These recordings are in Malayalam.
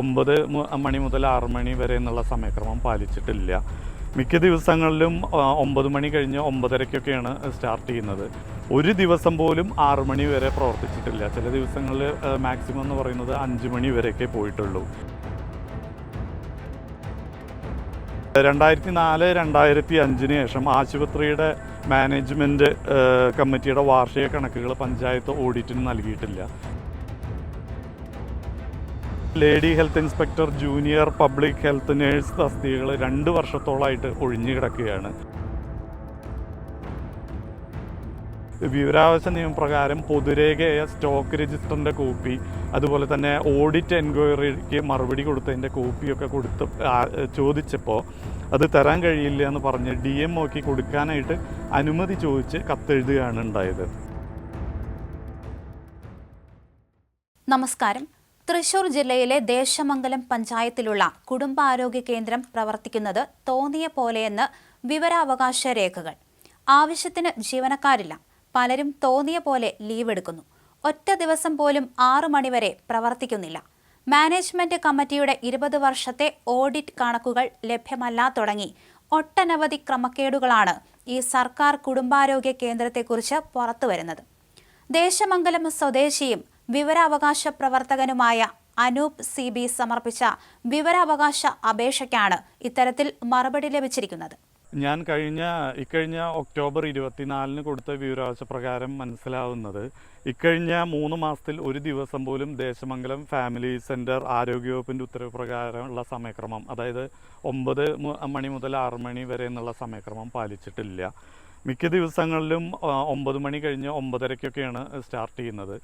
ഒമ്പത് മണി മുതൽ ആറ് മണി വരെ എന്നുള്ള സമയക്രമം പാലിച്ചിട്ടില്ല. മിക്ക ദിവസങ്ങളിലും ഒമ്പത് മണി കഴിഞ്ഞ് ഒമ്പതരയ്ക്കൊക്കെയാണ് സ്റ്റാർട്ട് ചെയ്യുന്നത്. ഒരു ദിവസം പോലും ആറ് മണി വരെ പ്രവർത്തിച്ചിട്ടില്ല. ചില ദിവസങ്ങളിൽ മാക്സിമം എന്ന് പറയുന്നത് അഞ്ച് മണി വരെയൊക്കെ പോയിട്ടുള്ളൂ. രണ്ടായിരത്തി നാല് രണ്ടായിരത്തി അഞ്ചിന് ശേഷം ആശുപത്രിയുടെ മാനേജ്മെന്റ് കമ്മിറ്റിയുടെ വാർഷിക കണക്കുകൾ പഞ്ചായത്ത് ഓഡിറ്റിന് നൽകിയിട്ടില്ല. Lady health inspector junior public health nurse തസ്തികകൾ രണ്ട് വർഷത്തോളമായിട്ട് ഒഴിഞ്ഞു കിടക്കുകയാണ്. വിവരാവകാശ നിയമപ്രകാരം പൊതുരേഖയായ സ്റ്റോക്ക് രജിസ്റ്ററിന്റെ കോപ്പി അതുപോലെ തന്നെ ഓഡിറ്റ് എൻക്വയറിക്ക് മറുപടി കൊടുത്തതിന്റെ കോപ്പിയൊക്കെ കൊടുത്ത് ചോദിച്ചപ്പോൾ അത് തരാൻ കഴിയില്ല എന്ന് പറഞ്ഞ് ഡി എം ഒക്ക് കൊടുക്കാനായിട്ട് അനുമതി ചോദിച്ച് കത്തെഴുതുകയാണ് ഉണ്ടായത്. നമസ്കാരം. തൃശൂർ ജില്ലയിലെ ദേശമംഗലം പഞ്ചായത്തിലുള്ള കുടുംബാരോഗ്യ കേന്ദ്രം പ്രവർത്തിക്കുന്നത് തോന്നിയ പോലെയെന്ന് വിവരാവകാശ രേഖകൾ. ആവശ്യത്തിന് ജീവനക്കാരില്ല. പലരും തോന്നിയ പോലെ ലീവ് എടുക്കുന്നു. ഒറ്റ ദിവസം പോലും ആറു മണിവരെ പ്രവർത്തിക്കുന്നില്ല. മാനേജ്മെന്റ് കമ്മിറ്റിയുടെ ഇരുപത് വർഷത്തെ ഓഡിറ്റ് കണക്കുകൾ ലഭ്യമല്ല തുടങ്ങി. ഒട്ടനവധി ക്രമക്കേടുകളാണ് ഈ സർക്കാർ കുടുംബാരോഗ്യ കേന്ദ്രത്തെക്കുറിച്ച് പുറത്തുവരുന്നത്. ദേശമംഗലം സ്വദേശിയും വിവരാവകാശ പ്രവർത്തകനുമായ അനൂപ് സി ബി സമർപ്പിച്ച വിവരാവകാശ അപേക്ഷയ്ക്കാണ് ഇത്തരത്തിൽ മറുപടി ലഭിച്ചിരിക്കുന്നത്. ഞാൻ കഴിഞ്ഞ ഇക്കഴിഞ്ഞ ഒക്ടോബർ ഇരുപത്തിനാലിന് കൊടുത്ത വിവരാവകാശ പ്രകാരം മനസ്സിലാവുന്നത് ഇക്കഴിഞ്ഞ മൂന്ന് മാസത്തിൽ ഒരു ദിവസം പോലും ദേശമംഗലം ഫാമിലി സെന്റർ ആരോഗ്യവകുപ്പിന്റെ ഉത്തരവ് പ്രകാരമുള്ള സമയക്രമം അതായത് ഒമ്പത് മണി മുതൽ ആറ് മണി വരെ എന്നുള്ള സമയക്രമം പാലിച്ചിട്ടില്ല. മിക്ക ദിവസങ്ങളിലും ഒമ്പത് മണി കഴിഞ്ഞ് ഒമ്പതരയ്ക്കൊക്കെയാണ് സ്റ്റാർട്ട് ചെയ്യുന്നത്.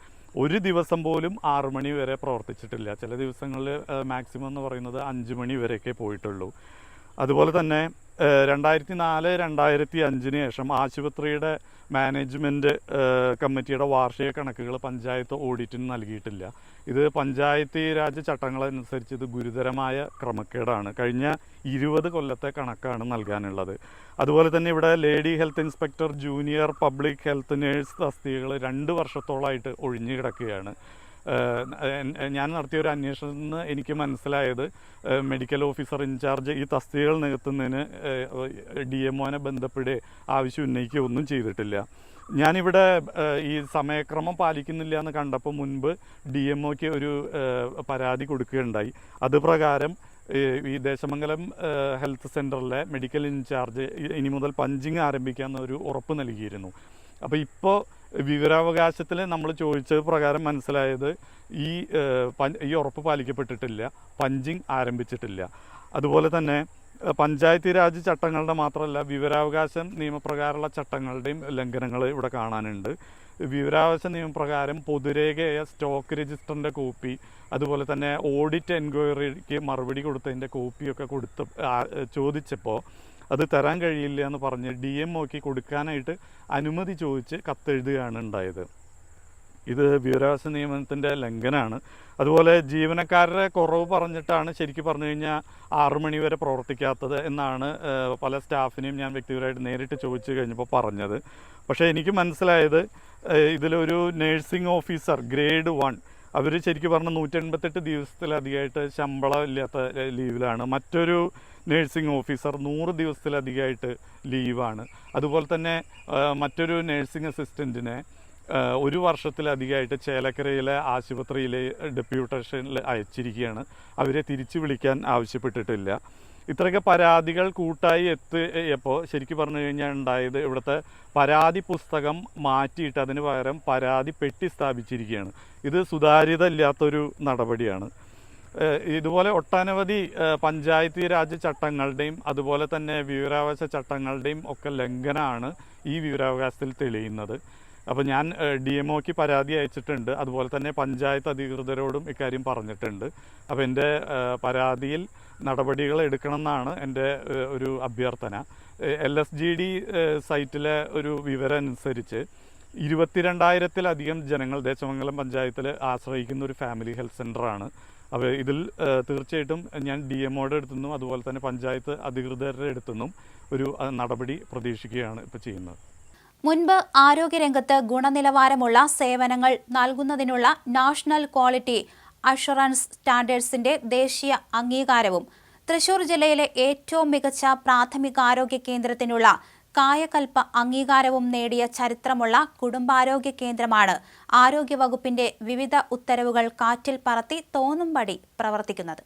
ഒരു ദിവസം പോലും ആറു മണി വരെ പ്രവർത്തിച്ചിട്ടില്ല. ചില ദിവസങ്ങളിൽ മാക്സിമം എന്ന് പറയുന്നത് അഞ്ച് മണി വരെയൊക്കെ പോയിട്ടുള്ളൂ. അതുപോലെ തന്നെ രണ്ടായിരത്തി നാല് രണ്ടായിരത്തി അഞ്ചിന് ശേഷം ആശുപത്രിയുടെ മാനേജ്മെന്റ് കമ്മിറ്റിയുടെ വാർഷിക കണക്കുകൾ പഞ്ചായത്ത് ഓഡിറ്റിന് നൽകിയിട്ടില്ല. ഇത് പഞ്ചായത്തി രാജ് ചട്ടങ്ങളനുസരിച്ച് ഇത് ഗുരുതരമായ ക്രമക്കേടാണ്. കഴിഞ്ഞ ഇരുപത് കൊല്ലത്തെ കണക്കാണ് നൽകാനുള്ളത്. അതുപോലെ തന്നെ ഇവിടെ lady health inspector junior public health nurse തസ്തികകൾ രണ്ട് വർഷത്തോളമായിട്ട് ഒഴിഞ്ഞു കിടക്കുകയാണ്. ഞാൻ നടത്തിയ ഒരു അന്വേഷണത്തിൽ നിന്ന് എനിക്ക് മനസ്സിലായത്. മെഡിക്കൽ ഓഫീസർ ഇൻചാർജ് ഈ തസ്തികകൾ നികത്തുന്നതിന് ഡി എം ഒനെ ബന്ധപ്പെടുകയോ ആവശ്യം ഉന്നയിക്കുകയോ ഒന്നും ചെയ്തിട്ടില്ല. ഞാനിവിടെ ഈ സമയക്രമം പാലിക്കുന്നില്ല എന്ന് കണ്ടപ്പോൾ മുൻപ് ഡി എം ഒക്ക് ഒരു പരാതി കൊടുക്കുകയുണ്ടായി. അത് പ്രകാരം ഈ ദേശമംഗലം ഹെൽത്ത് സെന്ററിലെ മെഡിക്കൽ ഇൻചാർജ് ഇനി മുതൽ പഞ്ചിങ് ആരംഭിക്കാമെന്നൊരു ഉറപ്പ് നൽകിയിരുന്നു. അപ്പോൾ ഇപ്പോൾ വിവരാവകാശത്തിൽ നമ്മൾ ചോദിച്ചത് പ്രകാരം മനസ്സിലായത് ഈ ഈ ഉറപ്പ് പാലിക്കപ്പെട്ടിട്ടില്ല പഞ്ചിങ് ആരംഭിച്ചിട്ടില്ല. അതുപോലെ തന്നെ പഞ്ചായത്തി രാജ് ചട്ടങ്ങളുടെ മാത്രമല്ല വിവരാവകാശ നിയമപ്രകാരമുള്ള ചട്ടങ്ങളുടെയും ലംഘനങ്ങൾ ഇവിടെ കാണാനുണ്ട്. വിവരാവകാശ നിയമപ്രകാരം പൊതുരേഖയായ സ്റ്റോക്ക് രജിസ്റ്ററിന്റെ കോപ്പി അതുപോലെ തന്നെ ഓഡിറ്റ് എൻക്വയറിക്ക് മറുപടി കൊടുത്തതിന്റെ കോപ്പിയൊക്കെ കൊടുത്ത് ചോദിച്ചപ്പോൾ അത് തരാൻ കഴിയില്ല എന്ന് പറഞ്ഞ് ഡി എം ഒക്ക് കൊടുക്കാനായിട്ട് അനുമതി ചോദിച്ച് കത്തെഴുതുകയാണ് ഉണ്ടായത്. ഇത് വിവരാവകാശ നിയമനത്തിന്റെ ലംഘനമാണ്. അതുപോലെ ജീവനക്കാരുടെ കുറവ് പറഞ്ഞിട്ടാണ് ശരിക്കും പറഞ്ഞു കഴിഞ്ഞാൽ ആറു മണി വരെ പ്രവർത്തിക്കാത്തത് എന്നാണ് പല സ്റ്റാഫിനെയും ഞാൻ വ്യക്തിപരമായിട്ട് നേരിട്ട് ചോദിച്ചു കഴിഞ്ഞപ്പോൾ പറഞ്ഞത്. പക്ഷേ എനിക്ക് മനസ്സിലായത് ഇതിലൊരു നേഴ്സിംഗ് ഓഫീസർ ഗ്രേഡ് വൺ അവർ ശരിക്കും പറഞ്ഞാൽ നൂറ്റെൺപത്തെട്ട് ദിവസത്തിലധികമായിട്ട് ശമ്പളം ഇല്ലാത്ത ലീവിലാണ്. മറ്റൊരു നേഴ്സിംഗ് ഓഫീസർ നൂറ് ദിവസത്തിലധികമായിട്ട് ലീവാണ്. അതുപോലെ തന്നെ മറ്റൊരു നേഴ്സിംഗ് അസിസ്റ്റന്റിനെ ഒരു വർഷത്തിലധികമായിട്ട് ചേലക്കരയിലെ ആശുപത്രിയിലെ ഡെപ്യൂട്ടേഷനിൽ അയച്ചിരിക്കുകയാണ്. അവരെ തിരിച്ചു വിളിക്കാൻ ആവശ്യപ്പെട്ടിട്ടില്ല. ഇത്രയൊക്കെ പരാതികൾ കൂട്ടായി എത്തിയപ്പോൾ ശരിക്കും പറഞ്ഞു കഴിഞ്ഞാൽ ഉണ്ടായത് ഇവിടുത്തെ പരാതി പുസ്തകം മാറ്റിയിട്ട് അതിന് പകരം പരാതി പെട്ടി സ്ഥാപിച്ചിരിക്കുകയാണ്. ഇത് സുതാര്യത ഇല്ലാത്തൊരു നടപടിയാണ് ഇതുപോലെ ഒട്ടനവധി പഞ്ചായത്തി രാജ് ചട്ടങ്ങളുടെയും അതുപോലെ തന്നെ വിവരാവകാശ ചട്ടങ്ങളുടെയും ഒക്കെ ലംഘനമാണ് ഈ വിവരാവകാശത്തിൽ തെളിയുന്നത്. അപ്പോൾ ഞാൻ ഡി എം ഒക്ക് പരാതി അയച്ചിട്ടുണ്ട്. അതുപോലെ തന്നെ പഞ്ചായത്ത് അധികൃതരോടും ഇക്കാര്യം പറഞ്ഞിട്ടുണ്ട്. അപ്പോൾ എന്റെ പരാതിയിൽ നടപടികൾ എടുക്കണമെന്നാണ് എന്റെ ഒരു അഭ്യർത്ഥന. എൽ എസ് ജി ഡി സൈറ്റിലെ ഒരു വിവരം അനുസരിച്ച് ഇരുപത്തിരണ്ടായിരത്തിലധികം ജനങ്ങൾ ദേശമംഗലം പഞ്ചായത്തിൽ ആശ്രയിക്കുന്ന ഒരു ഫാമിലി ഹെൽത്ത് സെന്ററാണ് അപ്പോൾ ഇതിൽ തീർച്ചയായിട്ടും ഞാൻ ഡി എംഒയുടെ അടുത്തു നിന്നും അതുപോലെ തന്നെ പഞ്ചായത്ത് അധികൃതരുടെ അടുത്തുനിന്നും ഒരു നടപടി പ്രതീക്ഷിക്കുകയാണ് ഇപ്പോൾ ചെയ്യുന്നത്. മുൻപ് ആരോഗ്യരംഗത്ത് ഗുണനിലവാരമുള്ള സേവനങ്ങൾ നൽകുന്നതിനുള്ള നാഷണൽ ക്വാളിറ്റി അഷുറൻസ് സ്റ്റാൻഡേർഡ്സിന്റെ ദേശീയ അംഗീകാരവും തൃശൂർ ജില്ലയിലെ ഏറ്റവും മികച്ച പ്രാഥമികാരോഗ്യ കേന്ദ്രത്തിനുള്ള കായകൽപ്പ അംഗീകാരവും നേടിയ ചരിത്രമുള്ള കുടുംബാരോഗ്യ കേന്ദ്രമാണ് ആരോഗ്യവകുപ്പിന്റെ വിവിധ ഉത്തരവുകൾ കാറ്റിൽ പറത്തി തോന്നുംപടി പ്രവർത്തിക്കുന്നത്.